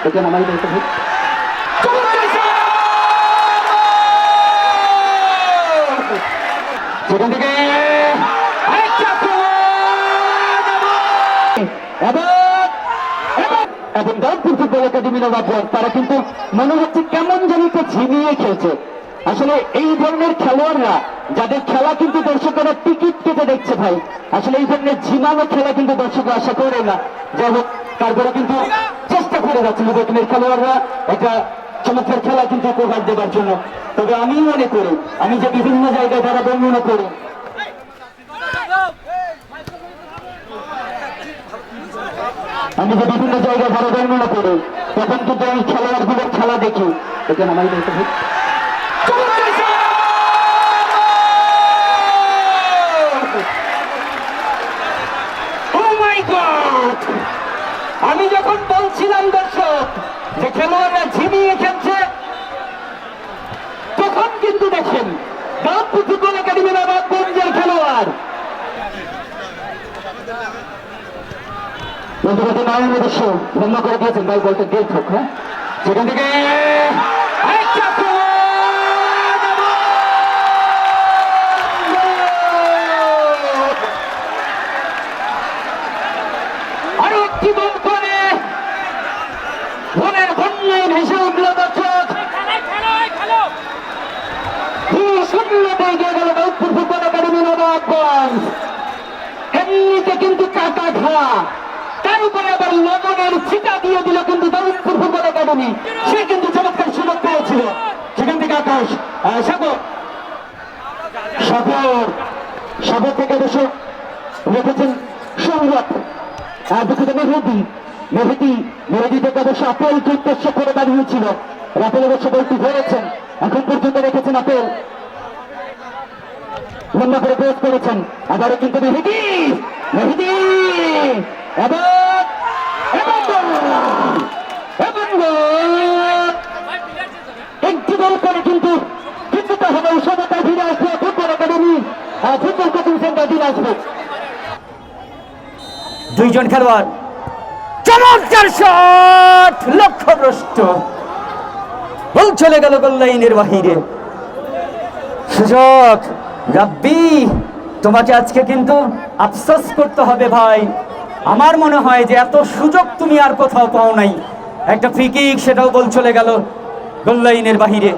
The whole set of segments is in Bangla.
এটা নামাই দিতে হবে সেখান থেকে এবং দলপুর ফুটবল একাডেমি নবাবগঞ্জ তারা কিন্তু মনে হচ্ছে কেমন জানি তো ঝিমিয়ে খেলছে আসলে এই ধরনের খেলোয়াড়রা যাদের খেলা কিন্তু দর্শকরা টিকিট কেটে দেখছে ভাই আসলে এই ধরনের ঝিমানো খেলা কিন্তু দর্শক আশা করে না যাই হোক তারপরে কিন্তু দক্ষিণের খেলোয়াড়রা একটা চমৎকার খেলা কিন্তু উপহার দেবার জন্য। তবে আমি মনে করি, আমি যে বিভিন্ন জায়গায় তারা বর্ণনা করি। আমি যে বিভিন্ন জায়গায় ভালো বর্ণনা করি, তখন কিন্তু আমি খেলোয়াড়গুলোর খেলা দেখি। এটা নামাই আমি যখন বলছিলাম দর্শক যে খেলোয়াড়রা ঝিমিয়ে খেলছে, তখন কিন্তু দেখেন ফুটবল একাডেমি নবাবগঞ্জের খেলোয়াড়। দৃশ্য বন্ধ করে দিয়েছেন, ভাই বলতে গেট হ্যাঁ? সেখান থেকে আরও একটি গোল ভেসে দর্শক দুই শূন্যতে গেল দৌপুর ফুটবল একাডেমি নবাবগঞ্জ এমনিতে কিন্তু কাটা খা তার উপরে আবার লবণের ছিটা দিয়ে দিল কিন্তু দৌলতপুর ফুটবল একাডেমি। সে কিন্তু চমৎকার সুযোগ পেয়েছিল। সেখান থেকে আকাশ সাগর। সাগর সাগর থেকে অবশ্য রেখেছেন সৌরভ। আর দুঃখিত মেহেদি মেহেদি মেহেদি থেকে অবশ্য আপেলকে উদ্দেশ্য করে দাঁড়িয়েছিল রাপেল অবশ্য বলটি ধরেছেন এখন পর্যন্ত রেখেছেন আপেল। লম্বা করে করেছেন। আবারও কিন্তু মেহেদি মেহেদি। এবং এবং গোল! এবং গোল! একটি গোল করে কিন্তু কিছুটা হবে উৎসবতায় ফিরে আসবে football academy football coaching centre ফিরে আসবে দুইজন খেলোয়াড়। চমৎকার শট, লক্ষ্যভ্রষ্ট। বল চলে গেল গোল লাইনের বাহিরে। সুযোগ, রাব্বি, তোমাকে আজকে কিন্তু আফসোস করতে হবে ভাই। আমার মনে হয় যে এত সুযোগ তুমি আর কোথাও পাও নাই। একটা ফ্রি সেটাও বল চলে গেল গোল লাইনের বাহিরে।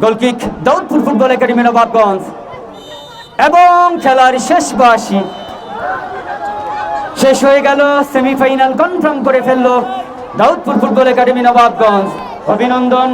Goal kick Daulpur football academy, Nawabganj. এবং খেলার শেষ বাসী শেষ হয়ে গেল সেমিফাইনাল কনফার্ম করে ফেলল দাউদপুর ফুটবল একাডেমি নবাবগঞ্জ। অভিনন্দন